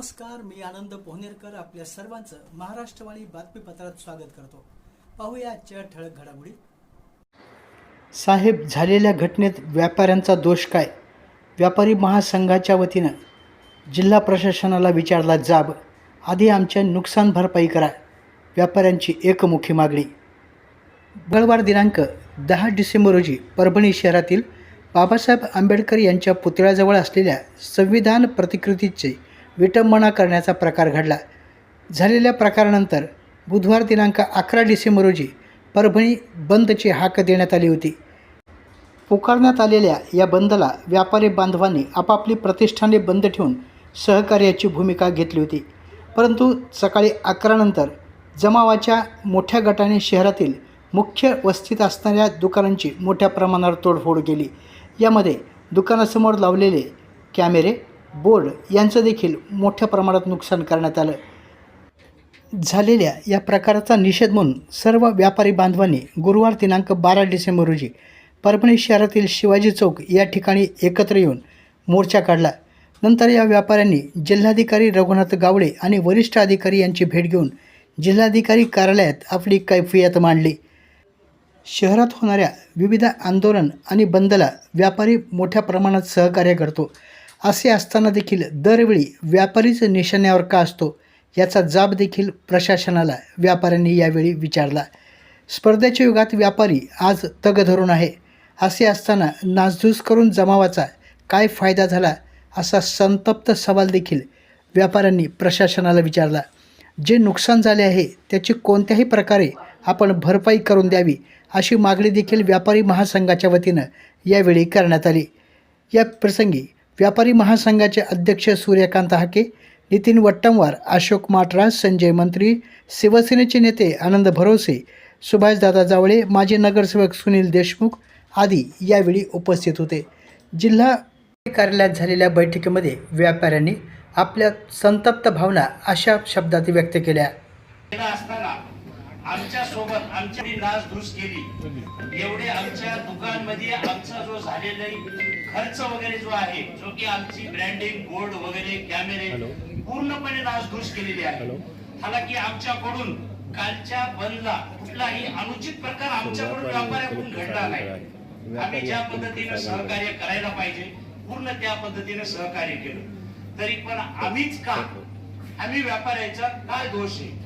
नमस्कार मी आनंद पोहनेरकर आपल्या सर्वांचं महाराष्ट्रवाणी बातमीपत्रात स्वागत करतो. पाहूया आजच्या ठळक घडामोडी. साहेब झालेल्या घटनेत व्यापाऱ्यांचा दोष काय? व्यापारी महासंघाच्या वतीनं जिल्हा प्रशासनाला विचारला जाब. आधी आमच्या नुकसान भरपाई करा. व्यापाऱ्यांची एकमुखी मागणी. मंगळवार दिनांक दहा डिसेंबर रोजी परभणी शहरातील बाबासाहेब आंबेडकर यांच्या पुतळ्याजवळ असलेल्या संविधान प्रतिकृतीचे विटंबना करण्याचा प्रकार घडला. झालेल्या प्रकारानंतर बुधवार दिनांक अकरा डिसेंबर रोजी परभणी बंदची हाक देण्यात आली होती. पुकारण्यात आलेल्या या बंदला व्यापारी बांधवांनी आपापली प्रतिष्ठाने बंद ठेवून सहकार्याची भूमिका घेतली होती. परंतु सकाळी अकरानंतर जमावाच्या मोठ्या गटाने शहरातील मुख्य वस्तीत असणाऱ्या दुकानांची मोठ्या प्रमाणावर तोडफोड केली. यामध्ये दुकानासमोर लावलेले कॅमेरे बोर्ड यांचं देखील मोठ्या प्रमाणात नुकसान करण्यात आलं. झालेल्या या प्रकाराचा निषेध म्हणून सर्व व्यापारी बांधवांनी गुरुवार दिनांक बारा डिसेंबर रोजी परभणी शहरातील शिवाजी चौक या ठिकाणी एकत्र येऊन मोर्चा काढला. नंतर या व्यापाऱ्यांनी जिल्हाधिकारी रघुनाथ गावडे आणि वरिष्ठ अधिकारी यांची भेट घेऊन जिल्हाधिकारी कार्यालयात आपली कैफियत मांडली. शहरात होणाऱ्या विविध आंदोलन आणि बंदला व्यापारी मोठ्या प्रमाणात सहकार्य करतो. असे असताना देखील दरवेळी व्यापारीच निशाण्यावर का असतो याचा जाब देखील प्रशासनाला व्यापाऱ्यांनी यावेळी विचारला. स्पर्धेच्या युगात व्यापारी आज तग धरून आहे. असे असताना नासधूस करून जमावाचा काय फायदा झाला असा संतप्त सवाल देखील व्यापाऱ्यांनी प्रशासनाला विचारला. जे नुकसान झाले आहे त्याची कोणत्याही प्रकारे आपण भरपाई करून द्यावी अशी मागणी देखील व्यापारी महासंघाच्या वतीनं यावेळी करण्यात आली. या प्रसंगी व्यापारी महासंघाचे अध्यक्ष सूर्यकांत हाके नितीन वट्टमवार अशोक माटरा संजय मंत्री शिवसेनेचे नेते आनंद भरोसे सुभाषदादा जावळे माजी नगरसेवक सुनील देशमुख आदी यावेळी उपस्थित होते. जिल्हा कार्यालयात झालेल्या बैठकीमध्ये व्यापाऱ्यांनी आपल्या संतप्त भावना अशा शब्दात व्यक्त केल्या. असताना आमच्यासोबत आमची नासधूस केली. एवढे आमच्या दुकानमध्ये आमचा जो झालेला खर्च वगैरे जो आहे जो की आमची ब्रँडिंग बोर्ड वगैरे कॅमेरे पूर्णपणे नासधूस केलेली आहे. हालाकी आमच्याकडून कालच्या बंदला कुठलाही अनुचित प्रकार आमच्याकडून व्यापाऱ्याकडून घडला नाही. आम्ही ज्या पद्धतीने सहकार्य करायला पाहिजे पूर्ण त्या पद्धतीने सहकार्य केलं. तरी पण आम्हीच का? आम्ही व्यापाऱ्याचा काय दोष आहे?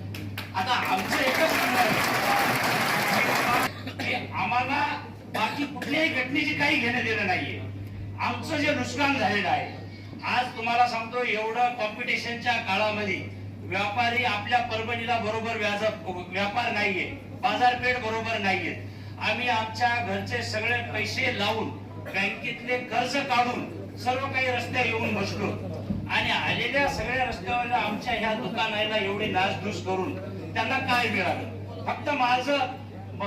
आता आमचं एकच म्हणणं आम्हाला बाकी कुठल्याही घटनेची काही घेणं देणं नाहीये. आमचं जे नुकसान झालेलं आहे आज तुम्हाला सांगतो एवढं कॉम्पिटिशनच्या काळामध्ये व्यापारी आपल्या परभणीला बरोबर व्याज व्यापार नाहीये बाजारपेठ बरोबर नाहीये. आम्ही आमच्या घरचे सगळे पैसे लावून बँकेतले कर्ज काढून सर्व काही रस्त्या येऊन बसलो. आणि आलेल्या सगळ्या रस्त्यावरल्या आमच्या ह्या दुकानाला एवढी नासधूस करून त्यांना काय मिळालं? फक्त माझं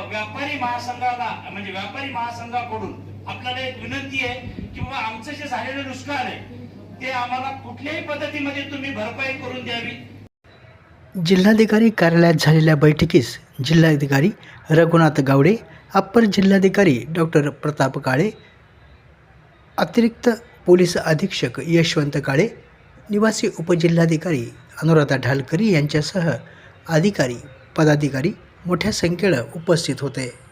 व्यापारी महासंघाला म्हणजे व्यापारी महासंघाकडून आपल्याला एक विनंती आहे की बाबा आमचं जे झालेलं नुकसान आहे ते आम्हाला कुठल्याही पद्धतीमध्ये तुम्ही भरपाई करून द्यावी. जिल्हाधिकारी कार्यालयात झालेल्या बैठकीस जिल्हाधिकारी रघुनाथ गावडे अप्पर जिल्हाधिकारी डॉक्टर प्रताप काळे अतिरिक्त पोलीस अधीक्षक यशवंत काळे निवासी उपजिल्हाधिकारी अनुराधा ढालकरी यांच्यासह अधिकारी पदाधिकारी मोठ्या संख्येनं उपस्थित होते.